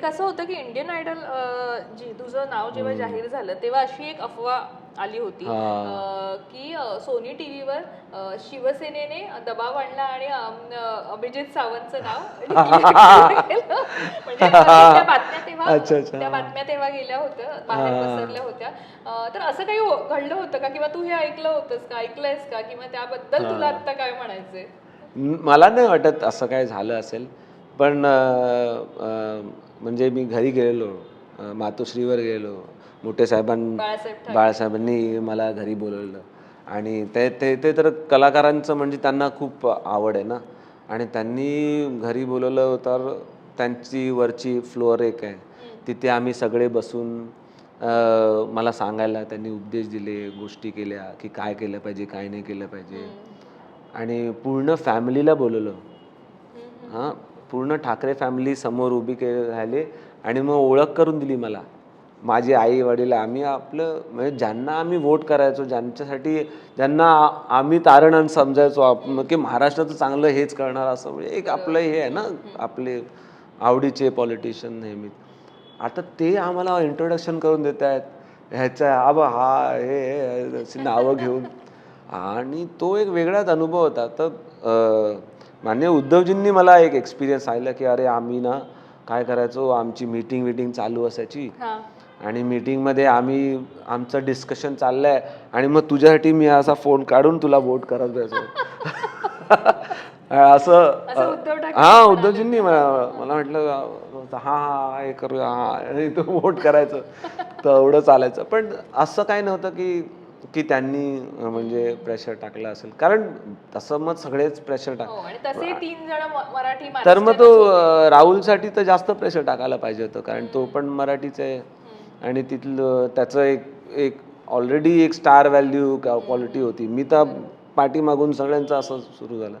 एक असं होतं की इंडियन आयडल जी तुझं नाव जेव्हा जाहीर झालं तेव्हा अशी एक अफवा आली होती. की सोनी टीव्हीवर अं, शिवसेनेने दबाव आणला आणि अभिजित सावंतचं नाव. म्हणजे त्या बातम्या तेव्हा. त्या बातम्या तेव्हा गेल्या होत्या बाहेर पसरल्या होत्या. तर असं काही हो- घडलं होतं का? किंवा तू हे ऐकलं होतंस का? ऐकलंयस का? किंवा त्याबद्दल तुला आता काय म्हणायचंय? मला नाही वाटत असं काय झालं असेल. पण म्हणजे मी घरी गेलेलो मातोश्रीवर गेलो मोठे साहेबां. बाळासाहेबांनी मला घरी बोलवलं. आणि ते ते ते तर कलाकारांचं म्हणजे त्यांना खूप आवड आहे ना. आणि त्यांनी घरी बोलवलं तर त्यांची वरची फ्लोअर एक आहे. तिथे आम्ही सगळे बसून मला सांगायला त्यांनी उपदेश दिले गोष्टी केल्या की काय केलं पाहिजे काय नाही केलं पाहिजे. आणि पूर्ण फॅमिलीला बोलवलं. हां. पूर्ण ठाकरे फॅमिली समोर उभी के झाले आणि मग ओळख करून दिली मला. माझे आई वडील आम्ही आपलं म्हणजे ज्यांना आम्ही वोट करायचो ज्यांच्यासाठी ज्यांना आम्ही तारण समजायचो आप की महाराष्ट्राचं चांगलं हेच करणार असं म्हणजे एक आपलं हे आहे ना आपले आवडीचे पॉलिटिशियन नेहमी. आता ते आम्हाला इंट्रोडक्शन करून देत आहेत. ह्याच्या आबा हा हे अशी नावं घेऊन. आणि तो एक वेगळाच अनुभव होता. तर मान्य उद्धवजींनी मला एक एक्सपिरियन्स सांगितलं की अरे आम्ही ना काय करायचो? आमची मीटिंग विटिंग चालू असायची आणि मीटिंगमध्ये आम्ही आमचं डिस्कशन चाललंय आणि मग तुझ्यासाठी मी असा फोन काढून तुला वोट करत जायचो असं हा उद्धवजींनी मला मला म्हटलं हा हा हे करूया हा तो वोट करायचं. तर एवढं चालायचं. पण असं काय नव्हतं की की त्यांनी म्हणजे प्रेशर टाकलं असेल. कारण तसं मग सगळेच प्रेशर टाक हो तर मग तो राहुलसाठी तर जास्त प्रेशर टाकायला पाहिजे होतं. कारण तो पण मराठीच आहे. आणि तिथलं त्याचं एक एक ऑलरेडी एक स्टार व्हॅल्यू क्वालिटी होती. मी तर पाठीमागून सगळ्यांचं असं सुरू झालं.